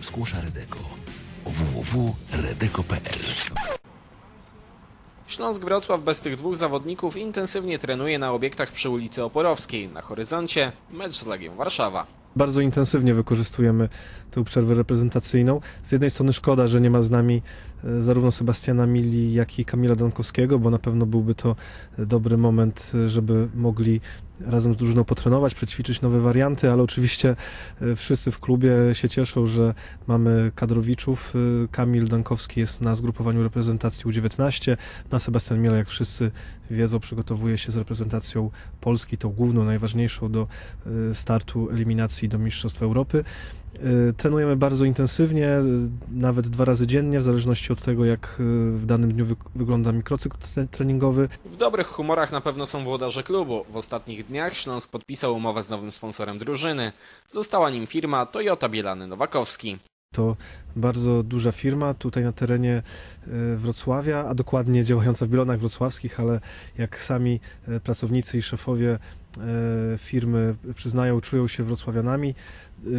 Skłosza Redeko www.redeko.pl Śląsk Wrocław bez tych dwóch zawodników intensywnie trenuje na obiektach przy ulicy Oporowskiej. Na horyzoncie mecz z Legią Warszawa. Bardzo intensywnie wykorzystujemy tę przerwę reprezentacyjną. Z jednej strony szkoda, że nie ma z nami e, zarówno Sebastiana Mili, jak i Kamila Dankowskiego, bo na pewno byłby to e, dobry moment, e, żeby mogli razem z drużyną potrenować, przećwiczyć nowe warianty, ale oczywiście e, wszyscy w klubie się cieszą, że mamy kadrowiczów. E, Kamil Dankowski jest na zgrupowaniu reprezentacji U19, na Sebastian Mila, jak wszyscy wiedzą, przygotowuje się z reprezentacją Polski, tą główną, najważniejszą do e, startu eliminacji do Mistrzostw Europy. E, Trenujemy bardzo intensywnie, e, nawet dwa razy dziennie, w zależności od tego, jak e, w danym dniu wy- wygląda mikrocykl tre- treningowy. W dobrych humorach na pewno są włodarze klubu. W ostatnich dniach Śląsk podpisał umowę z nowym sponsorem drużyny. Została nim firma Toyota Bielany Nowakowski. To bardzo duża firma tutaj na terenie e, Wrocławia, a dokładnie działająca w Bielonach Wrocławskich, ale jak sami e, pracownicy i szefowie e, firmy przyznają, czują się wrocławianami,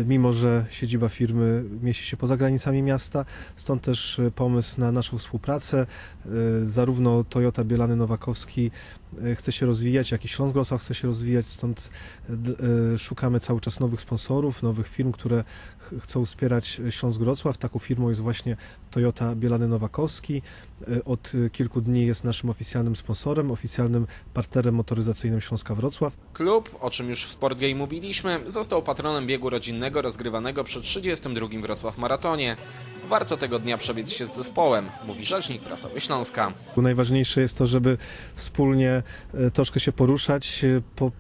mimo że siedziba firmy mieści się poza granicami miasta. Stąd też pomysł na naszą współpracę. Zarówno Toyota Bielany Nowakowski chce się rozwijać, jak i Śląsk Wrocław chce się rozwijać, stąd szukamy cały czas nowych sponsorów, nowych firm, które ch- chcą wspierać Śląsk Wrocław. Taką firmą jest właśnie Toyota Bielany Nowakowski. E, Od e, kilku dni jest naszym oficjalnym sponsorem, oficjalnym partnerem motoryzacyjnym Śląska Wrocław. Klub, o czym już w Sportgame mówiliśmy, został patronem biegu rodzinnego rozgrywanego przy 32. Wrocław Maratonie. Warto tego dnia przebiec się z zespołem, mówi rzecznik prasowy Śląska. Najważniejsze jest to, żeby wspólnie e, troszkę się poruszać, po,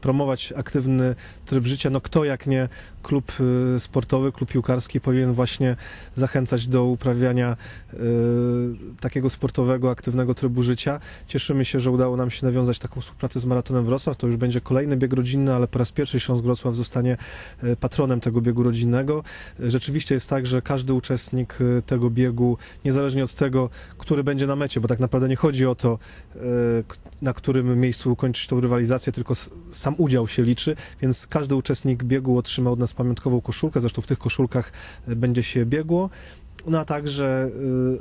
promować aktywny tryb życia. No kto jak nie klub sportowy, klub piłkarski powinien właśnie zachęcać do uprawiania e, takiego sportowego, aktywnego trybu życia. Cieszymy się, że udało nam się nawiązać taką współpracę z Maratonem Wrocław. To już będzie kolejny bieg rodzinny, ale po raz pierwszy Śląsk Wrocław zostanie e, patronem tego biegu rodzinnego. E, Rzeczywiście jest tak, że każdy uczestnik tego biegu, niezależnie od tego, który będzie na mecie, bo tak naprawdę nie chodzi o to, na którym miejscu ukończyć tą rywalizację, tylko sam udział się liczy, więc każdy uczestnik biegu otrzyma od nas pamiątkową koszulkę, zresztą w tych koszulkach będzie się biegło, no a także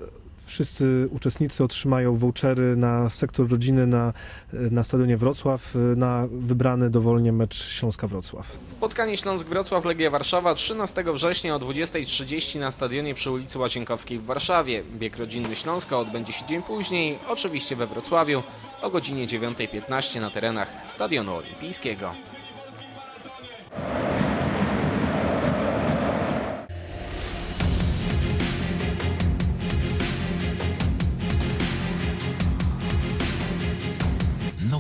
e, wszyscy uczestnicy otrzymają vouchery na sektor rodziny na, e, na stadionie Wrocław, e, na wybrany dowolnie mecz Śląska-Wrocław. Spotkanie Śląsk-Wrocław Legia Warszawa 13 września o 20.30 na stadionie przy ulicy Łazienkowskiej w Warszawie. Bieg rodzinny Śląska odbędzie się dzień później, oczywiście we Wrocławiu, o godzinie 9.15 na terenach Stadionu Olimpijskiego.